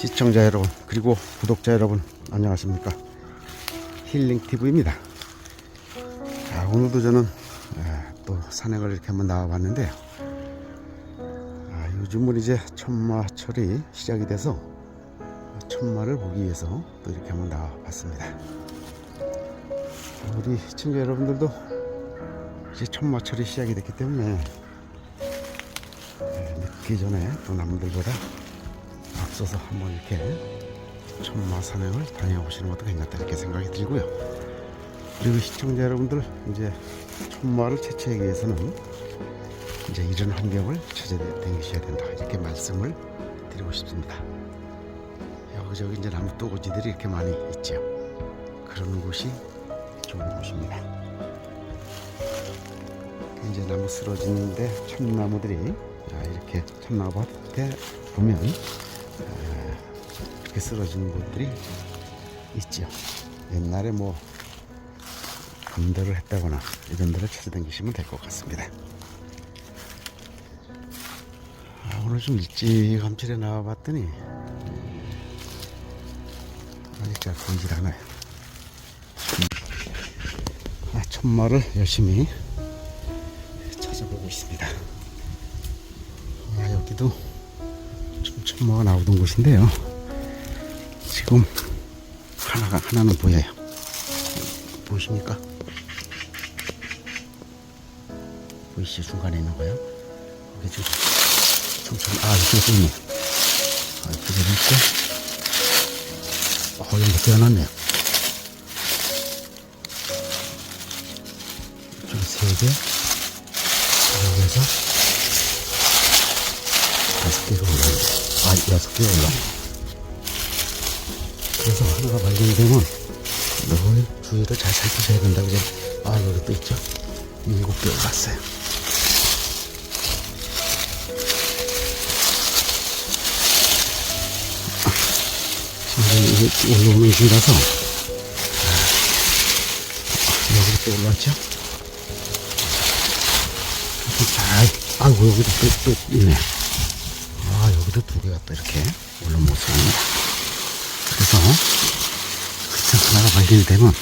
시청자 여러분 그리고 구독자 여러분 안녕하십니까? 힐링TV입니다. 자, 오늘도 저는 에, 또 산행을 이렇게 한번 나와봤는데요. 아, 요즘은 이제 천마철이 시작이 돼서 천마를 보기 위해서 또 이렇게 한번 나와봤습니다. 우리 시청자 여러분들도 이제 천마철이 시작이 됐기 때문에 에, 늦기 전에 또 남들보다 앞서서 한번 이렇게 천마 산행을 다녀보시는 것도 괜찮다 이렇게 생각이 들고요. 그리고 시청자 여러분들 이제 천마를 채취하기 위해서는 이제 이런 환경을 찾아다니셔야 된다 이렇게 말씀을 드리고 싶습니다. 여기저기 이제 나무 또고지들이 이렇게 많이 있죠. 그런 곳이 좋은 곳입니다. 이제 나무 쓰러지는데 참나무들이 자, 이렇게 참나무 밭에 보면 에, 이렇게 쓰러지는 곳들이 있죠. 옛날에 뭐 감도를 했다거나 이런 데를 찾아다니시면 될 것 같습니다. 아, 오늘 좀 일찌감칠에 나와봤더니 아직 잘 보이질 않아요. 아, 천마를 열심히 찾아보고 있습니다. 아, 여기도 좀 천마가 나오던 곳인데요. 지금 하나가 하나는 보여요. 보이십니까? 보이시죠? 중간에 있는 거요. 여기 지금 천천히 아 이쪽에 또 있네. 아 이쪽에 있고 어몇 개가 났네요. 이쪽에 세 개. 여기에서 아 여섯 개가 올라오네. 그래서 하나가 발견되면 늘 주위를 잘 살피셔야 된다 그죠? 아 여기 또 있죠? 일곱 개 올랐어요. 이게 올라오는 중이라서 아, 여기 또 올라왔죠? 잘, 아이고 여기도 또, 또 있네. 아 여기도 두 개가 또 이렇게 올라온 모습입니다. 그래서 그냥 하나가 발견이 되면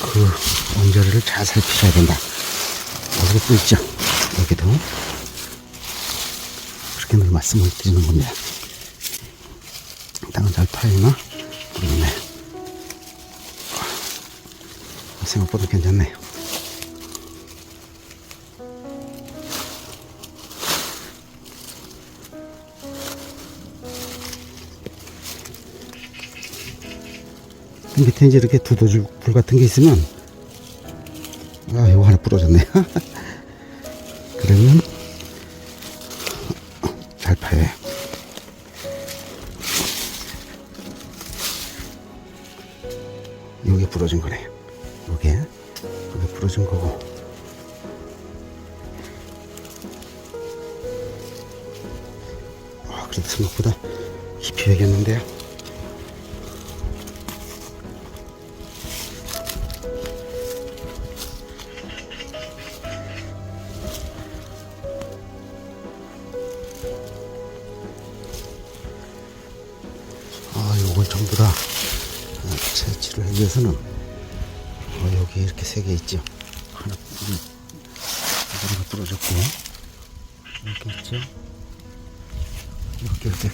그 언저리를 잘 살피셔야 된다. 여기 또 있죠. 여기도 그렇게 늘 말씀을 드리는 겁니다. 땅은 잘 파이나 모르겠네. 생각보다 괜찮네요. 밑에 이제 이렇게 두더줄 불 같은 게 있으면 아 이거 하나 부러졌네. 그러면 잘 파요. 여기 부러진 거네. 요게 여기 부러진 거고. 아 그래도 생각보다 깊이 되겠는데요 다 어, 채취를 하기 위해서는 어, 여기 이렇게 세 개 있죠. 하나, 음, 하나가 부러졌고 이렇게 있죠. 이렇게 이렇게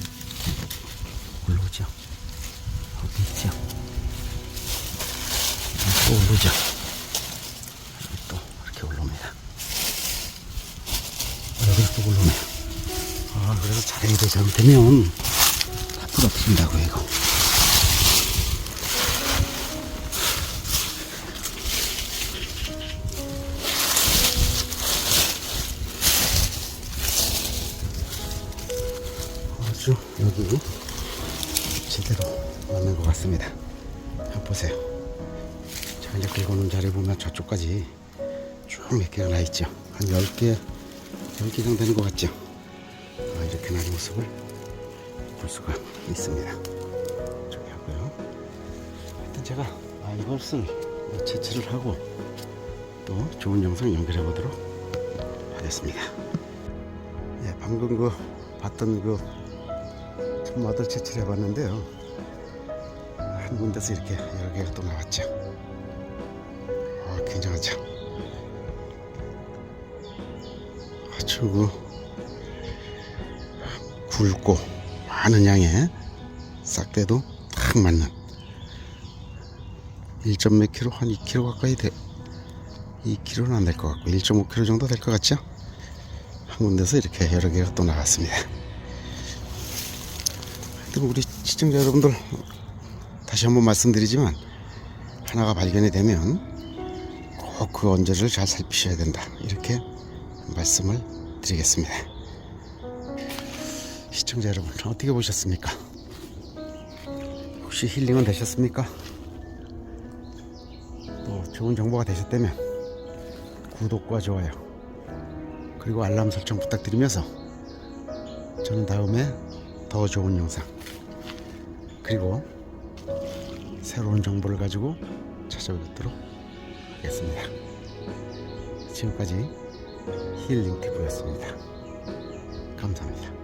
올라오죠. 여기 있죠. 또 올라오죠. 또 이렇게 올라옵니다. 어, 여기 또 올라오네요. 아, 그래서 자랭이도 잘못되면 다 부러뜨린다고 이거. 제대로 맞는 것 같습니다. 한번 보세요. 자, 이제 긁어놓은 자리 보면 저쪽까지 쭉 몇 개가 나 있죠. 한 10개, 10개 정도 되는 것 같죠. 아, 이렇게 나는 모습을 볼 수가 있습니다. 저기 하고요. 하여튼 제가 아, 이것을 채취를 하고 또 좋은 영상 연결해 보도록 하겠습니다. 예, 방금 그 봤던 그 손맛을 채취해 봤는데요. 한 군데서 이렇게 여러 개가 또 나왔죠. 아, 굉장하죠. 아주 그 굵고 많은 양의 싹대도 딱 맞는 1점 몇 킬로 한 2킬로 가까이 돼 2킬로는 안 될 것 같고 1.5킬로 정도 될 것 같죠? 한 군데서 이렇게 여러 개가 또 나왔습니다. 하여튼 우리 시청자 여러분들 다시 한번 말씀드리지만 하나가 발견이 되면 꼭 그 언저리를 잘 살피셔야 된다 이렇게 말씀을 드리겠습니다. 시청자 여러분 어떻게 보셨습니까? 혹시 힐링은 되셨습니까? 또 좋은 정보가 되셨다면 구독과 좋아요 그리고 알람 설정 부탁드리면서 저는 다음에 더 좋은 영상 그리고 새로운 정보를 가지고 찾아뵙도록 하겠습니다. 지금까지 힐링 피부였습니다. 감사합니다.